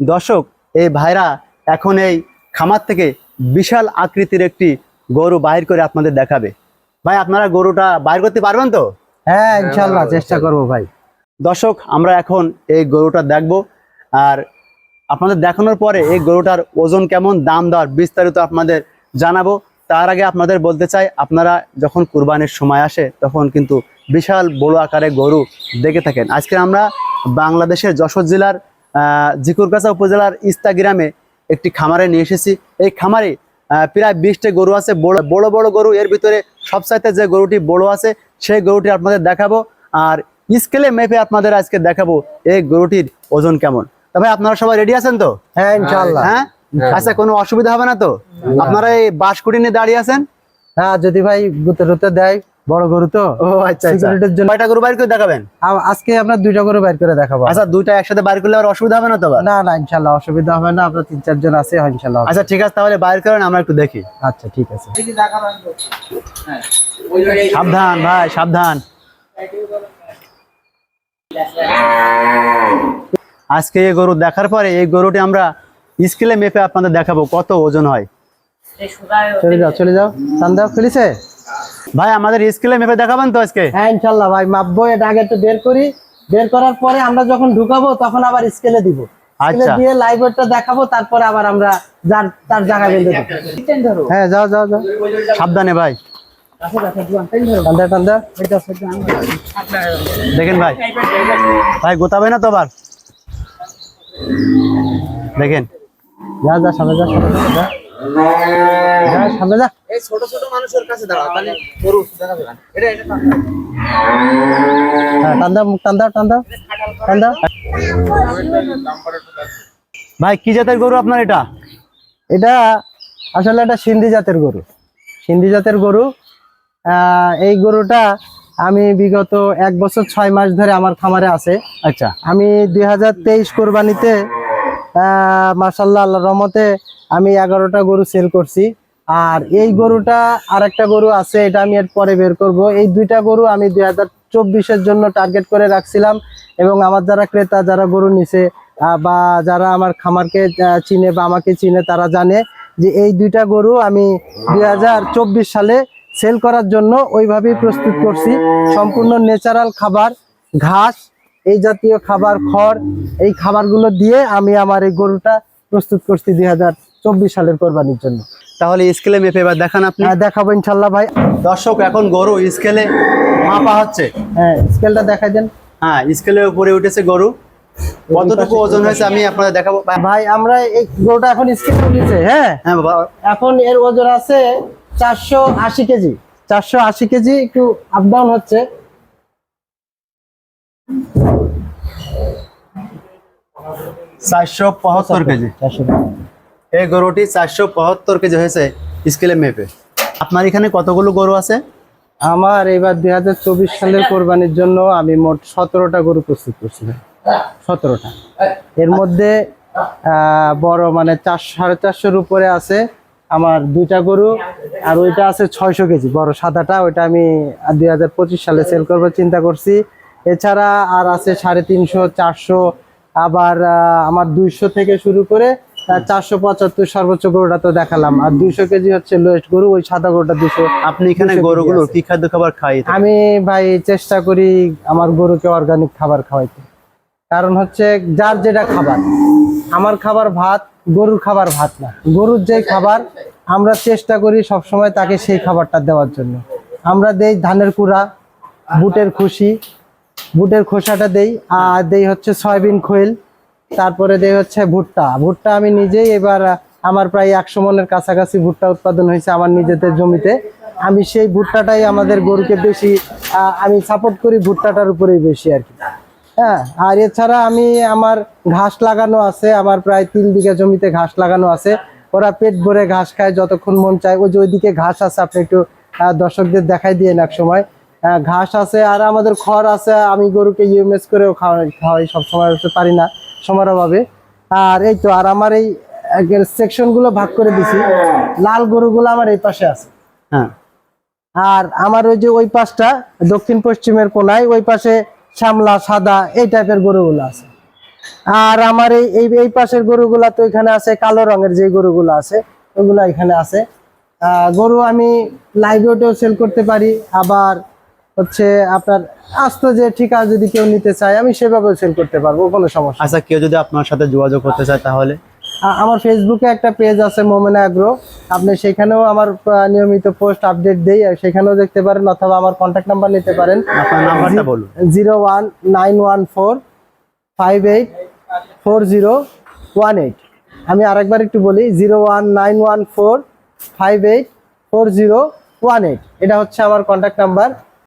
দর্শক এই ভাইরা এখন এই খামার থেকে বিশাল আকৃতির একটি গরু বাহির করে আপনাদের দেখাবে। ভাই আপনারা গরুটা বাইর করতে পারবেন তো? হ্যাঁ ইনশাল্লাহ চেষ্টা করব ভাই। দর্শক আমরা এখন এই গরুটা দেখব আর আপনাদের দেখানোর পরে এই গরুটার ওজন কেমন দাম দর বিস্তারিত আপনাদের জানাব। তার আগে আপনাদের বলতে চাই আপনারা যখন কুরবানির সময় আসে তখন কিন্তু বিশাল বড় আকারে গরু দেখে থাকেন। আজকে আমরা বাংলাদেশের যশোর জেলার জিকুরগাছা উপজেলার ইস্তা গ্রামে একটি খামারে নিয়ে এসেছি। এই খামারে প্রায় বিশটি গরু আছে। বড় বড় বড় গরু এর ভিতরে সবচাইতে যে গরুটি বড় আছে সেই গরুটি আপনাদের দেখাবো। আর স্কেলে মেপে আপনাদের আজকে দেখাবো এই গরুটির ওজন কেমন। তবে আপনারা সবাই রেডি আছেন তো? হ্যাঁ ইনশাল্লাহ হ্যাঁ? আচ্ছা কোনো অসুবিধা হবে না তো? আপনারা এই বাঁশকুটি নিয়ে দাঁড়িয়ে আছেন? হ্যাঁ যদি ভাই গুতে রুতে দেয় বড় গরু তো? ও আচ্ছা আচ্ছা। সিকিউরিটির জন্য কয়টা গরু বাইর করে দেখাবেন? আজকে আমরা দুইটা করে বাইর করে দেখাবো। আচ্ছা দুইটা একসাথে বাইর করলে আর অসুবিধা হবে না তো না না ইনশাল্লাহ অসুবিধা হবে না। আমরা তিন চারজন আছে ইনশাল্লাহ আচ্ছা ঠিক আছে তাহলে বাইর করেন আমরা একটু দেখি। আচ্ছা ঠিক আছে। সাবধান ভাই সাবধান। আজকে এই গরু দেখার পরে এই গরুটি আমরা স্কেলে মেপে আপনাদের দেখাবো কত ওজন হয়। চলে যাও চলে যাও। চান্দা খুলিছে? ভাই আমাদের স্কেলে মেপে দেখাবেন তো আজকে? হ্যাঁ ইনশাল্লাহ ভাই মাপবো এটা আগে একটু বের করি। বের করার পরে আমরা যখন ঢুকাবো তখন আবার স্কেলে দিব। স্কেলে আচ্ছা। দিয়ে লাইভ ওয়েটটা দেখাবো তারপরে আবার আমরা যার তার জায়গা বেঁধে দেবো। হ্যাঁ যাও যাও যাও। সাবধানে ভাই। টান্দা টান্দা দেখেন ভাই। ভাই গোতাবে না তো আবার? দেখেন। যা যা সামনে যা সামনে যা, যা যা সামনে যা। এই ছোট ছোট মানুষের কাছে দাঁড়াও তাহলে গরু দেখা যাবে না। এটা এটা টান। হ্যাঁ টান্দা মুখ টান্দা টান্দা টান্দা ভাই কি জাতের গরু আপনার এটা? এটা আসলে এটা সিন্ধি জাতের গরু। সিন্ধি জাতের গরু আহ, এই গরুটা আমি বিগত এক বছর ছয় মাস ধরে আমার খামারে আছে। আচ্ছা। আমি দুই হাজার তেইশ কোরবানিতে মার্শাল্লাহ আল্লাহ রহমতে আমি এগারোটা গরু সেল করছি। আর এই গরুটা আর একটা গরু আছে, এটা আমি এর পরে বের করব। এই দুইটা গরু আমি দুই হাজার চব্বিশের জন্য টার্গেট করে রাখছিলাম এবং আমার যারা ক্রেতা, যারা গরু নিছে বা যারা আমার খামারকে চিনে বা আমাকে চিনে, তারা জানে যে এই দুইটা গরু আমি দুই হাজার চব্বিশ সালে সেল করার জন্য ওইভাবেই প্রস্তুত করছি। সম্পূর্ণ ন্যাচারাল খাবার, ঘাস এই জাতীয় খাবার খড় এই খাবারগুলো দিয়ে আমি আমার এই গরুটা প্রস্তুত করছি দুই হাজার চব্বিশ সালের কোরবানির জন্য। তাহলে স্কেলে মেপে এবার দেখান আপনি। হ্যাঁ দেখাবো ইনশাল্লাহ ভাই। দর্শক এখন গরু স্কেলে মাপা হচ্ছে। হ্যাঁ স্কেলটা দেখাই দেন। হ্যাঁ স্কেলের উপরে উঠেছে গরু। কতটুকু ওজন হয়েছে আমি আপনাদের দেখাবো। ভাই- ভাই আমরা এই গরুটা এখন স্কেল নিয়েছে হ্যাঁ? হ্যাঁ বাবা। এখন এর ওজন আছে চারশো আশি কেজি। চারশো আশি কেজি একটু আপ ডাউন হচ্ছে। চারশো পঁচাত্তর কেজি। এই গরুটি চারশো পঁচাত্তর কেজি হয়েছে স্কেলে মেপে। আপনার এখানে কতগুলো গরু আছে? আমার এবার দুই হাজার চব্বিশ সালের কোরবানির জন্য আমি মোট সতেরোটা গরু প্রস্তুত করছিলাম সতেরোটা। এর মধ্যে বড় মানে চারশো সাড়ে চারশোর উপরে আছে আমার দুইটা গরু আর ওইটা আছে ছয়শো কেজি। বড় সাদাটা ওইটা আমি দুই হাজার পঁচিশ সালে সেল করব চিন্তা করছি। এছাড়া আর আছে সাড়ে তিনশো চারশো আবার আমার দুইশো থেকে শুরু করে চারশো পঁচাত্তর সর্বোচ্চ গরুটা তো দেখালাম। আর দুইশো কেজি হচ্ছে লোয়েস্ট গরু ওই সাদা গরুটা দুশো আপনি এখানে 200 কেজি গরুগুলো কি খাদ্য খাবার খাই? আমি ভাই চেষ্টা করি আমার গরুকে অর্গানিক খাবার খাওয়াইতে। কারণ হচ্ছে যার যেটা খাবার আমার খাবার ভাত গরুর খাবার ভাত না। গরুর যে খাবার আমরা চেষ্টা করি সব সময় তাকে সেই খাবারটা দেওয়ার জন্য। আমরা দেই ধানের কুড়া বুটের খুশি বুটের খোসাটা দেই, আর দেই হচ্ছে সয়াবিন খোয়েল তারপরে দেই হচ্ছে ভুট্টা। ভুট্টা আমি নিজেই এবার আমার প্রায় একশো মনের কাছাকাছি ভুট্টা উৎপাদন হয়েছে আমার নিজেদের জমিতে। আমি সেই ভুট্টাটাই আমাদের গরুকে বেশি আমি সাপোর্ট করি ভুট্টাটার উপরেই বেশি আর কি। হ্যাঁ আর এছাড়া আমি আমার ঘাস লাগানো আছে, আমার প্রায় তিন বিঘা জমিতে ঘাস লাগানো আছে। ওরা পেট ভরে ঘাস খায় যতক্ষণ মন চায়। ওই যে ওইদিকে ঘাস আছে, আপনি একটু দর্শকদের দেখাই দিয়ে এক সময় ঘাস আছে আর আমাদের খড় আছে আমি গরুকে ইউএমএস করেও খাওয়াই খাওয়াই সবসময় অবশ্য পারি না সময়ের অভাবে। আর এই তো আর আমার এই সেকশনগুলো ভাগ করে দিছি লাল গরুগুলো আমার এই পাশে আছে। হ্যাঁ। আর আমার ওই যে ওই পাশটা দক্ষিণ পশ্চিমের কোনায় ওই পাশে শ্যামলা সাদা এই টাইপের গরুগুলো আছে। আর আমার এই এই পাশের গরুগুলা তো এখানে আছে কালো রঙের যে গরুগুলো আছে ওগুলা এখানে আছে। আহ, গরু আমি লাইভ সেল করতে পারি আবার হচ্ছে আপনার আস্ত যে ঠিকা যদি কেউ নিতে চায় আমি সেভাবে সেল করতে পারব কোনো সমস্যা। আচ্ছা কেউ যদি আপনার সাথে যোগাযোগ করতে চায় তাহলে? আমার ফেসবুকে একটা পেজ আছে মোমেনা আগ্রো আপনি সেখানেও আমার নিয়মিত পোস্ট আপডেট দেই আর সেখানেও দেখতে পারেন অথবা আমার কন্ট্যাক্ট নাম্বার নিতে পারেন। আপনার নাম্বারটা বলুন। Zero one nine one four five eight four zero one eight আমি আরেকবার একটু বলি zero one nine one four five eight four zero one eight এটা হচ্ছে আমার কন্ট্যাক্ট নাম্বার